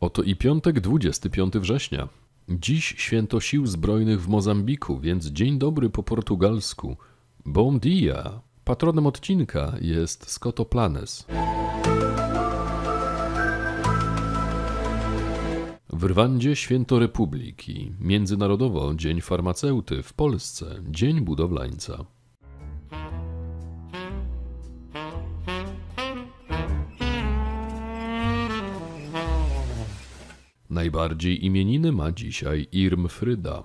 Oto i piątek 25 września. Dziś święto sił zbrojnych w Mozambiku, więc dzień dobry po portugalsku. Bom dia. Patronem odcinka jest Skotoplanes. W Rwandzie święto Republiki, międzynarodowo Dzień Farmaceuty, w Polsce Dzień Budowlańca. Najbardziej imieniny ma dzisiaj Irmfryda.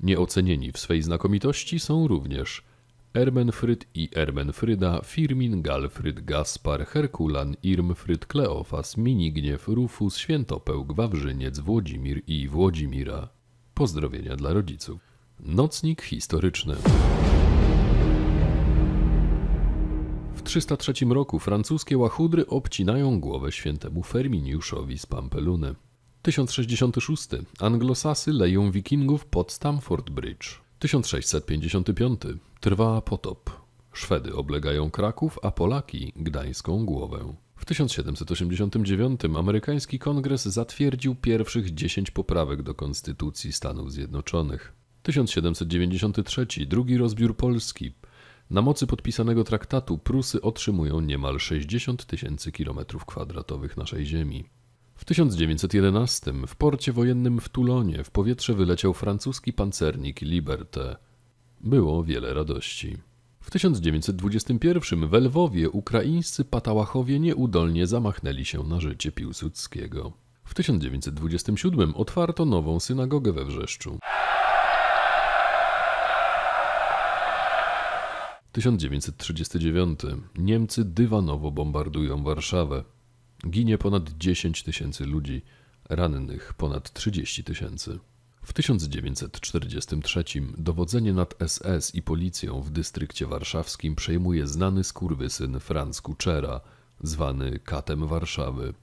Nieocenieni w swej znakomitości są również Ermenfryd i Ermenfryda, Firmin, Galfryd, Gaspar, Herkulan, Irmfryd, Kleofas, Minigniew, Rufus, Świętopełk, Wawrzyniec, Włodzimir i Włodzimira. Pozdrowienia dla rodziców. Nocnik historyczny. 303 roku francuskie łachudry obcinają głowę świętemu Ferminiuszowi z Pampeluny. 1066. Anglosasy leją wikingów pod Stamford Bridge. 1655. Trwa potop. Szwedy oblegają Kraków, a Polaki Gdańską głowę. W 1789 amerykański kongres zatwierdził pierwszych 10 poprawek do Konstytucji Stanów Zjednoczonych. 1793. Drugi rozbiór Polski. Na mocy podpisanego traktatu Prusy otrzymują niemal 60 tysięcy kilometrów kwadratowych naszej ziemi. W 1911 w porcie wojennym w Toulonie w powietrze wyleciał francuski pancernik Liberté. Było wiele radości. W 1921 w Lwowie ukraińscy patałachowie nieudolnie zamachnęli się na życie Piłsudskiego. W 1927 otwarto nową synagogę we Wrzeszczu. 1939. Niemcy dywanowo bombardują Warszawę. Ginie ponad 10 tysięcy ludzi, rannych ponad 30 tysięcy. W 1943 dowodzenie nad SS i policją w dystrykcie warszawskim przejmuje znany skurwysyn Franz Kuczera, zwany Katem Warszawy.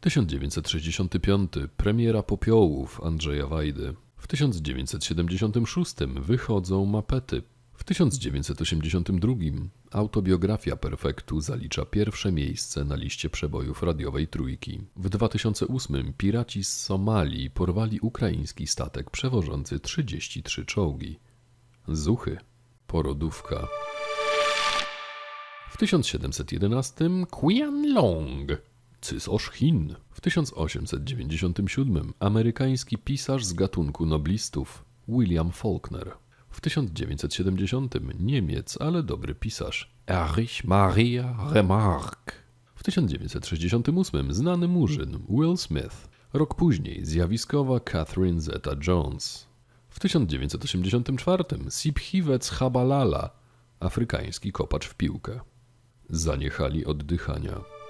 1965 premiera Popiołów Andrzeja Wajdy. W 1976 wychodzą mapety. W 1982 autobiografia Perfektu zalicza pierwsze miejsce na liście przebojów radiowej trójki. W 2008 piraci z Somalii porwali ukraiński statek przewożący 33 czołgi. Zuchy. Porodówka. W 1711 Qianlong, cysarz Chin. W 1897 amerykański pisarz z gatunku noblistów William Faulkner. W 1970 Niemiec, ale dobry pisarz Erich Maria Remarque. W 1968 znany murzyn Will Smith. Rok później zjawiskowa Catherine Zeta-Jones. W 1984 Siphiwec Chabalala, afrykański kopacz w piłkę. Zaniechali oddychania.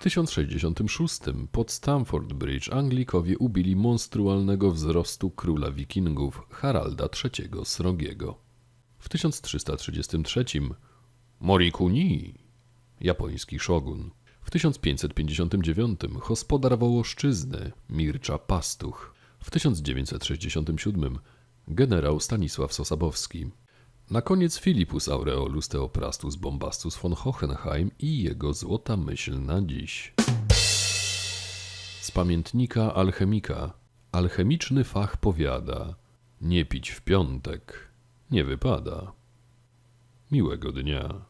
W 1066 pod Stamford Bridge Anglikowie ubili monstrualnego wzrostu króla wikingów Haralda III Srogiego. W 1333 Morikuni, japoński szogun. W 1559 gospodar Wołoszczyzny Mircza Pastuch. W 1967 generał Stanisław Sosabowski. Na koniec Filipus Aureolus Theophrastus Bombastus von Hohenheim i jego złota myśl na dziś. Z pamiętnika alchemika. Alchemiczny fach powiada: Nie pić w piątek nie wypada. Miłego dnia.